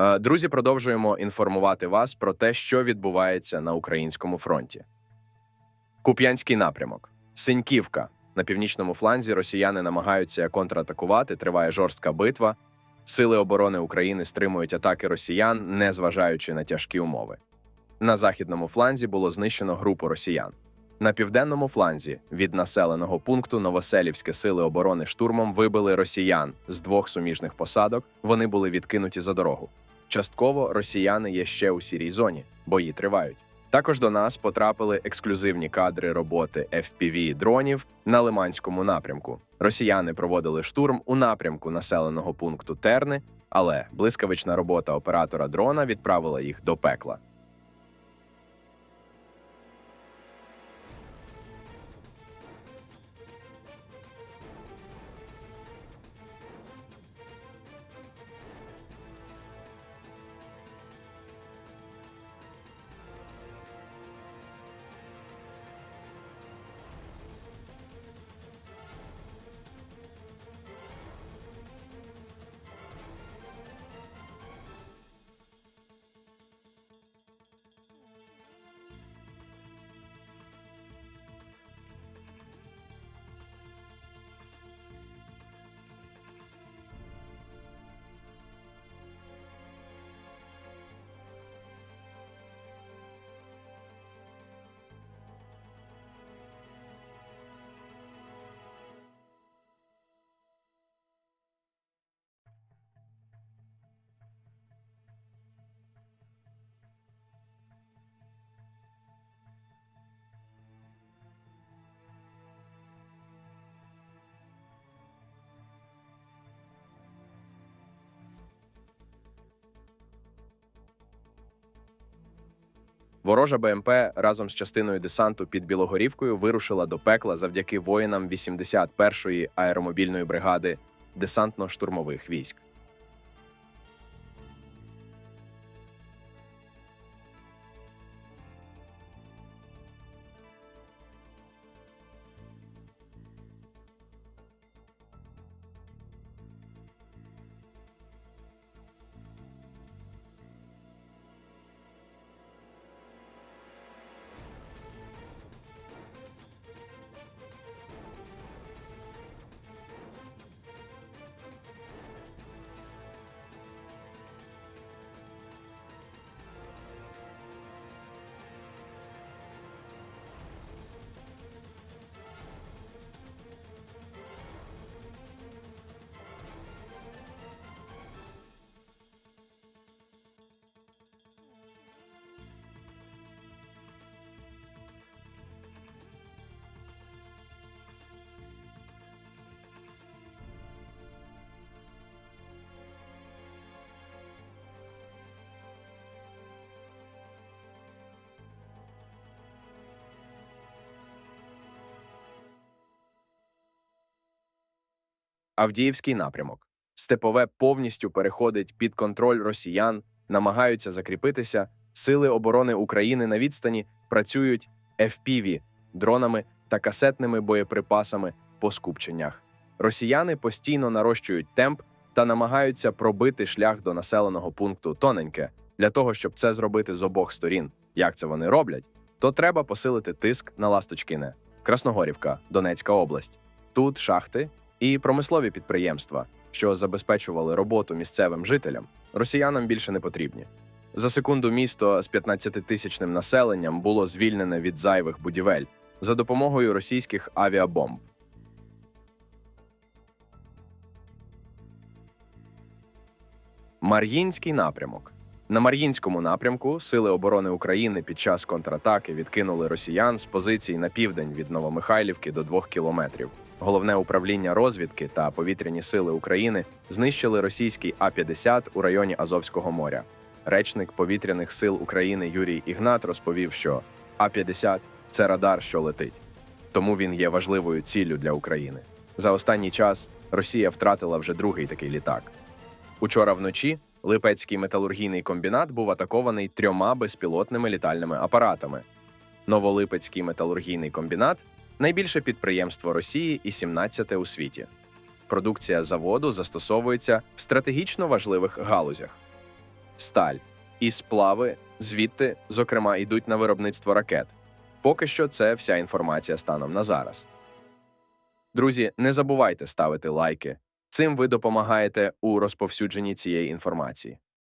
Е, Друзі, продовжуємо інформувати вас про те, що відбувається на українському фронті. Куп'янський напрямок, Синьківка. На північному фланзі росіяни намагаються контратакувати. Триває жорстка битва. Сили оборони України стримують атаки росіян, незважаючи на тяжкі умови. На західному фланзі було знищено групу росіян. На південному фланзі від населеного пункту Новоселівське сили оборони штурмом вибили росіян з двох суміжних посадок. Вони були відкинуті за дорогу. Частково росіяни є ще у сірій зоні, бої тривають. Також до нас потрапили ексклюзивні кадри роботи fpv дронів на Лиманському напрямку. Росіяни проводили штурм у напрямку населеного пункту Терни, але блискавична робота оператора дрона відправила їх до пекла. Ворожа БМП разом з частиною десанту під Білогорівкою вирушила до пекла завдяки воїнам 81-ї аеромобільної бригади десантно-штурмових військ. Авдіївський напрямок. Степове повністю переходить під контроль росіян, намагаються закріпитися. Сили оборони України на відстані працюють FPV – дронами та касетними боєприпасами по скупченнях. Росіяни постійно нарощують темп та намагаються пробити шлях до населеного пункту тоненьке. Для того, щоб це зробити з обох сторін, як це вони роблять, то треба посилити тиск на Ласточкине, Красногорівка, Донецька область. Тут шахти і промислові підприємства, що забезпечували роботу місцевим жителям, росіянам більше не потрібні. За секунду місто з 15-тисячним населенням було звільнене від зайвих будівель за допомогою російських авіабомб. Мар'їнський напрямок. На Мар'їнському напрямку Сили оборони України під час контратаки відкинули росіян з позицій на південь від Новомихайлівки до двох кілометрів. Головне управління розвідки та повітряні сили України знищили російський А-50 у районі Азовського моря. Речник повітряних сил України Юрій Ігнат розповів, що А-50 – це радар, що летить, тому він є важливою ціллю для України. За останній час Росія втратила вже другий такий літак. Учора вночі Липецький металургійний комбінат був атакований трьома безпілотними літальними апаратами. Новолипецький металургійний комбінат найбільше підприємство Росії і 17-те у світі. Продукція заводу застосовується в стратегічно важливих галузях. сталь. І сплави звідти, зокрема, йдуть на виробництво ракет. Поки що це вся інформація станом на зараз. Друзі, не забувайте ставити лайки. Цим ви допомагаєте у розповсюдженні цієї інформації.